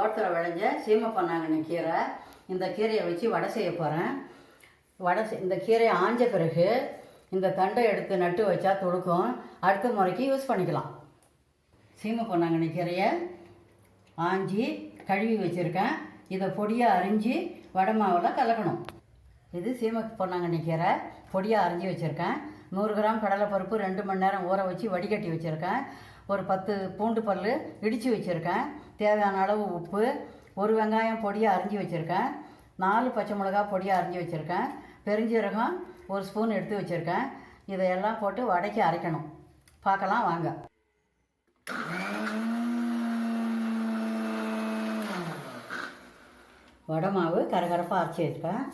தோட்டத்தில் விளைஞ்ச சீமை பண்ணாங்கண்ணி கீரை. இந்த கீரையை வச்சு வடை செய்ய போகிறேன் வடை இந்த கீரையை ஆஞ்ச பிறகு இந்த தண்டை எடுத்து நட்டு வச்சா துடுக்கும். அடுத்த முறைக்கு யூஸ் பண்ணிக்கலாம். சீமை பொன்னாங்கண்ணி கீரையை ஆஞ்சி கழுவி வச்சுருக்கேன். இதை பொடியாக அரிஞ்சு வடை மாவில் கலக்கணும். இது சீமை பொன்னாங்கண்ணி கீரை. பொடியாக அரிஞ்சு வச்சுருக்கேன். நூறு கிராம் கடலைப்பருப்பு ரெண்டு மணி நேரம் ஊற வச்சு வடிகட்டி வச்சுருக்கேன். ஒரு பத்து பூண்டு பல் இடித்து வச்சுருக்கேன். தேவையான அளவு உப்பு ஒரு வெங்காயம் பொடியாக அரிஞ்சு வச்சுருக்கேன். நாலு பச்சை மிளகா பொடியாக அரிஞ்சு வச்சுருக்கேன். பெருஞ்சீரகம் ஒரு ஸ்பூன் எடுத்து வச்சுருக்கேன். இதையெல்லாம் போட்டு வடைக்கு அரைக்கணும். பார்க்கலாம் வாங்க. வடை மாவு கரகரப்பாக அரைச்சி வச்சுருக்கேன்.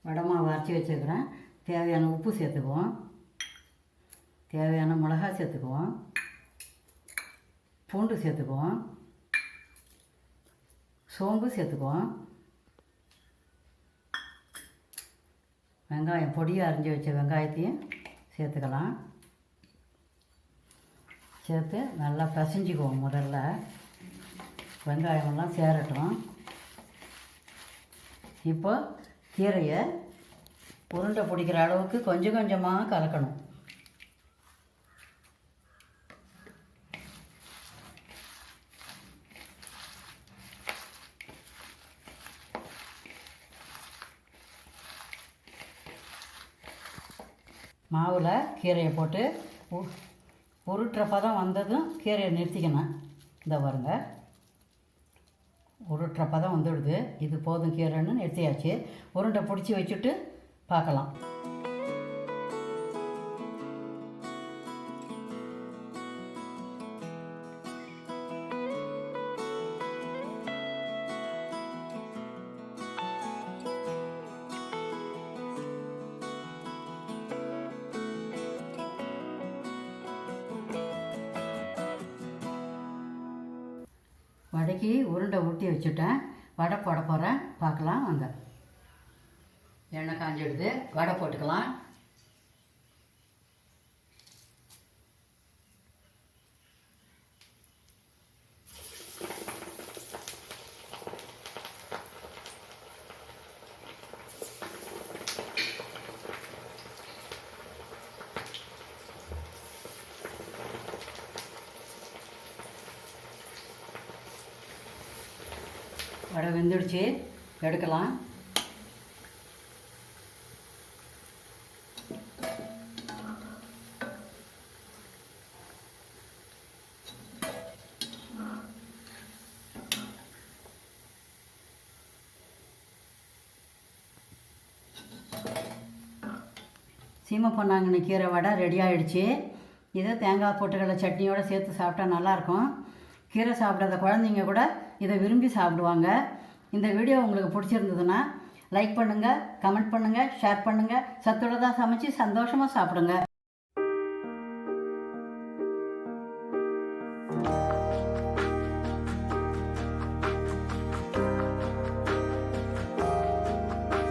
வடை அரைச்சி வச்சுருக்கிறேன். தேவையான உப்பு சேர்த்துக்குவோம். தேவையான மிளகாய் சேர்த்துக்குவோம். பூண்டு சேர்த்துக்குவோம். சோம்பு சேர்த்துக்குவோம். வெங்காயம் பொடியாக அரிஞ்சு வச்ச வெங்காயத்தையும் சேர்த்துக்கலாம். சேர்த்து நல்லா பிசைஞ்சிக்குவோம் முதல்ல. வெங்காயமெல்லாம் சேரட்டும். இப்போ கீரையை உருண்டை பிடிக்கிற அளவுக்கு கொஞ்சம் கொஞ்சமாக கலக்கணும். மாவில் கீரையை போட்டு உ- உருட்டுற பதம் வந்ததும் கீரையை நிறுத்திக்கணும். இந்த பாருங்கள் உருட்டுற பதம் வந்துடுது. இது போதும் கீரைன்னு நிறுத்தியாச்சு. உருண்டை பிடிச்சி வச்சுட்டு பார்க்கலாம். வடைக்கு உருண்டை ஊட்டி வச்சுட்டேன். வடை போட போகிறேன் பார்க்கலாம் வாங்க. எண்ணெய் காஞ்சிடுது. வடை போட்டுக்கலாம். வடை வெந்துடுச்சு. எடுக்கலாம். சீமை பொன்னாங்கண்ணி கீரை வடை ரெடி ஆகிடுச்சு இதை தேங்காய் பொட்டுக்கடலை சட்னியோடு சேர்த்து சாப்பிட்டா நல்லாயிருக்கும் கீரை சாப்பிடாத குழந்தைங்க கூட இதை விரும்பி சாப்பிடுவாங்க. இந்த வீடியோ உங்களுக்கு பிடிச்சிருந்ததுன்னா லைக் பண்ணுங்கள் கமெண்ட் பண்ணுங்கள் ஷேர் பண்ணுங்கள் சத்துள்ளதாக சமைச்சு சந்தோஷமாக சாப்பிடுங்க.